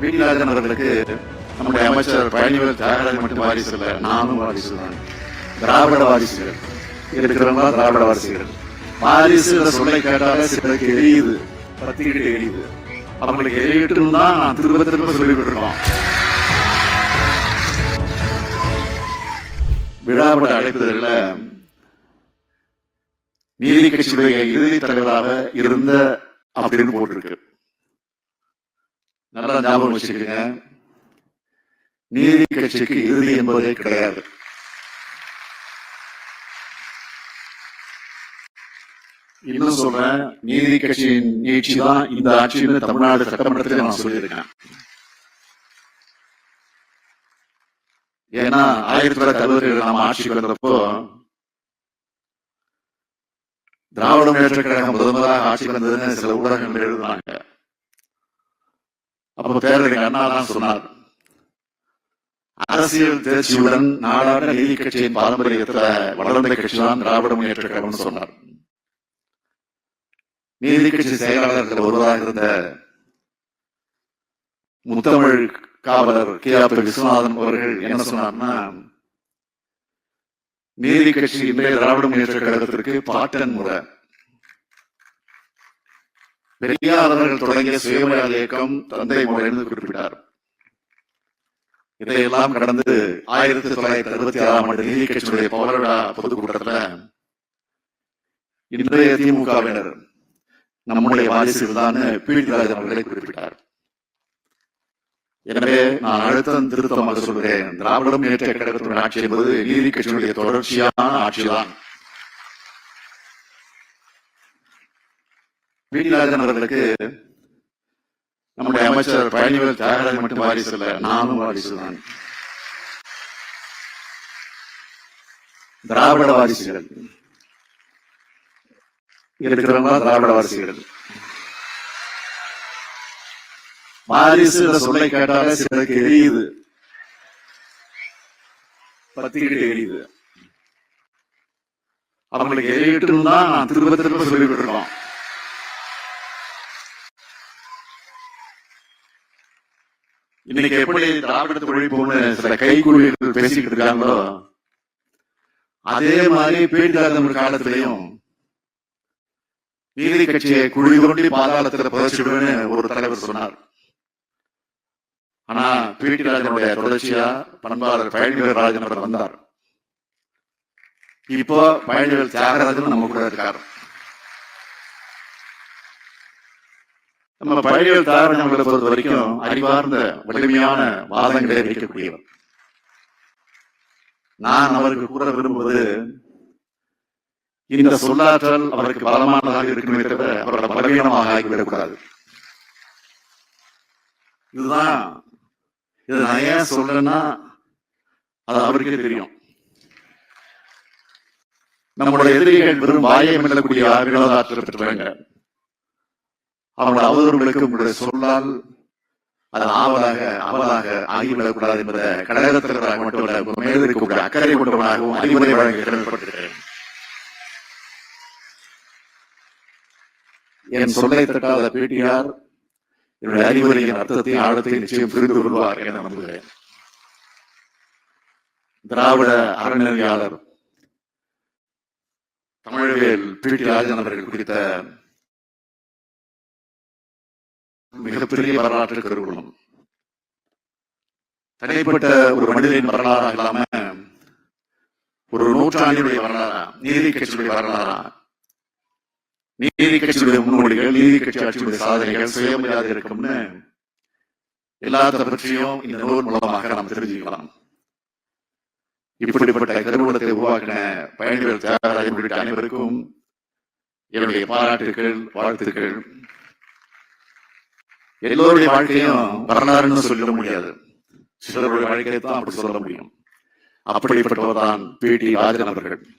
வீட்டிலாஜன் அவர்களுக்கு நம்முடைய அமைச்சர் பழனிவேல் தியாகராஜன் மட்டும் வாரிசு இல்லை நானும் வாரிசு தான். திராவிட வாரிசுகள். இருக்கிறவங்க திராவிட வாரிசுகள். வாரிசு சொல்லை கேட்டாலே சிலருக்கு எரியுது பத்திக்கிட்டு எரியுது. அவங்களுக்கு எரியட்டும் தான் நான் திரும்ப திரும்ப சொல்லிக்கிட்டு இருக்கோம் விழாவோட அழைப்புதல்ல நீதி கட்சியுடைய இறுதி தலைவராக இருந்த அப்படின்னு போட்டிருக்கு. நல்லா ஞாபகம் வச்சுக்கோங்க. நீதி கட்சிக்கு இறுதி என்பதே கிடையாது. இன்னும் சொல்றேன் நீதி கட்சியின் நீட்சி தான் இந்த ஆட்சின்னு தமிழ்நாடு சட்டமன்றத்தில் நான் சொல்லியிருக்கேன். ஏன்னா ஆயிரத்தி தொள்ளாயிரத்தி அறுபதுல நாம ஆட்சிக்கு வந்தப்போ திராவிட முன்னேற்ற கழகம் முதல் முதலாக ஆட்சிக்கு வந்ததுன்னு சில ஊடகங்கள் எழுதுனாங்க. அப்ப பேரறிஞர் அண்ணா தான் சொன்னார். அரசியல் தேர்ச்சியுடன் நாடாட நீதி கட்சியின் பாரம்பரியத்துல வளர்ந்த கட்சி தான் திராவிட முன்னேற்ற கழகம்னு சொன்னார். நீதி கட்சி செயலாளர்கள் ஒருவராக இருந்த முத்தமிழ் காவலர் கே ஆர் விஸ்வநாதன் அவர்கள் என்ன சொன்னார்னா நீதி கட்சி இன்றைய திராவிட முன்னேற்ற கழகத்திற்கு பாட்டன் முறை. பெரியார் அவர்கள் தொடங்கிய சுயமரியாதை இயக்கம் தந்தை முறை குறிப்பிட்டார். இதையெல்லாம் கடந்து ஆயிரத்தி தொள்ளாயிரத்தி அறுபத்தி ஆறாம் ஆண்டு நீதி கட்சியுடைய பவரடா பொதுக்கூட்டத்துல இன்றைய திமுகவினர் நம்முடைய வாரிசுகள் தான் பீடிராஜன் அவர்களை குறிப்பிட்டார். எனவே நான் அழுத்தம் திருத்தமாக சொல்கிறேன். திராவிட முன்னேற்ற கழகத்தினுடைய ஆட்சி என்பது நீதி கட்சியினுடைய தொடர்ச்சியான ஆட்சிதான். வீட்டிலாஜன் அவர்களுக்கு நம்முடைய அமைச்சர் பழனிவேல் தியாகராஜன் மட்டும் வாரிசு இல்லை நானும் வாரிசு தான். திராவிட வாரிசுகள். இருக்கிறவங்க திராவிட வாரிசுகள். வாரிசு என்ற சொல்லை கேட்டாலே சிலருக்கு எரியுது. பத்திக்கிட்டு எரியுது. அவங்களுக்கு எரியிட்டு தான் நான் திரும்ப திரும்ப சொல்லிக்கிட்டு இருக்கோம் இன்னைக்கு எப்படி திராவிடத்து ஒழிப்புன்னு சில கைக்குழிகள் பேசிக்கிட்டு இருக்காங்களோ அதே மாதிரி பீடிகாதம் காலத்திலையும் நீதி கட்சியை குழி தோண்டி பாதாளத்துல புதைச்சிடுவேன்னு ஒரு தலைவர் சொன்னார். ஆனா பிடி ராஜனுடைய தொடர்ச்சியா பண்பாளர் பழனிவேல் ராஜன் அவர் வந்தார். இப்போ பழனிவேல் தியாகராஜன் நம்ம கூட இருக்கார். நம்ம பழையல் தாரணங்களை பொறுத்த வரைக்கும் அறிவார்ந்த வலிமையான வாதங்களை வைக்கக்கூடியவர். நான் அவருக்கு கூற விரும்புவது இந்த சொல்லாற்றல் அவருக்கு பலமானதாக இருக்குமே தவிர அவரோட பலவீனமாக ஆகிவிடக்கூடாது. இதுதான் இது நான் ஏன் சொல்றேன்னா அது அவருக்கே தெரியும். நம்மளோட எதிரிகள் வெறும் வாயை மெல்லக்கூடிய வினோதாற்றல் பெற்றவங்க. அவங்களோட அவதூறுகளுக்கு உங்களுடைய சொல்லால் அது ஆவலாக அவலாக ஆகிவிடக்கூடாது என்பதை கழகத்தினராக மட்டுமல்ல மேலிருக்கக்கூடிய அக்கறை கொண்டவனாகவும் அறிவுரை வழங்க கடமைப்பட்டிருக்கிறேன் என் சொல்லை தட்டாத பேட்டியார் என்னுடைய அறிவுரையின் அர்த்தத்தையும் ஆழத்தையும் நிச்சயம் புரிந்து கொள்வார் என நம்புகிறேன். திராவிட அறநிலையாளர் தமிழ்வேல் பி டி ராஜன் அவர்கள் குறித்த மிகப்பெரிய வரலாற்று கருவூலம். தனிப்பட்ட ஒரு மனிதனின் வரலாறா இல்லாம ஒரு நூற்றாண்டினுடைய வரலாறா? நீதி கட்சியுடைய வரலாறா? நீதி கட்சியுடைய முன்னோடிகள் நீதி கட்சி ஆட்சியுடைய சாதனைகள் சுயமரியாதை இருக்கும்னு எல்லாத்த பற்றியும் இந்த நூல் மூலமாக நாம் தெரிஞ்சுக்கலாம். இப்படிப்பட்ட கருவூலத்தை உருவாக்கின பயணிகள் தியாகராஜன் உள்ளிட்ட அனைவருக்கும் என்னுடைய பாராட்டுகள் வாழ்த்துக்கள். எல்லோருடைய வாழ்க்கையும் வரலாறுன்னு சொல்ல முடியாது. சிலருடைய வாழ்க்கையை தான் அப்படி சொல்ல முடியும். அப்படிப்பட்டவர் தான் பி டி ராஜன் அவர்கள்.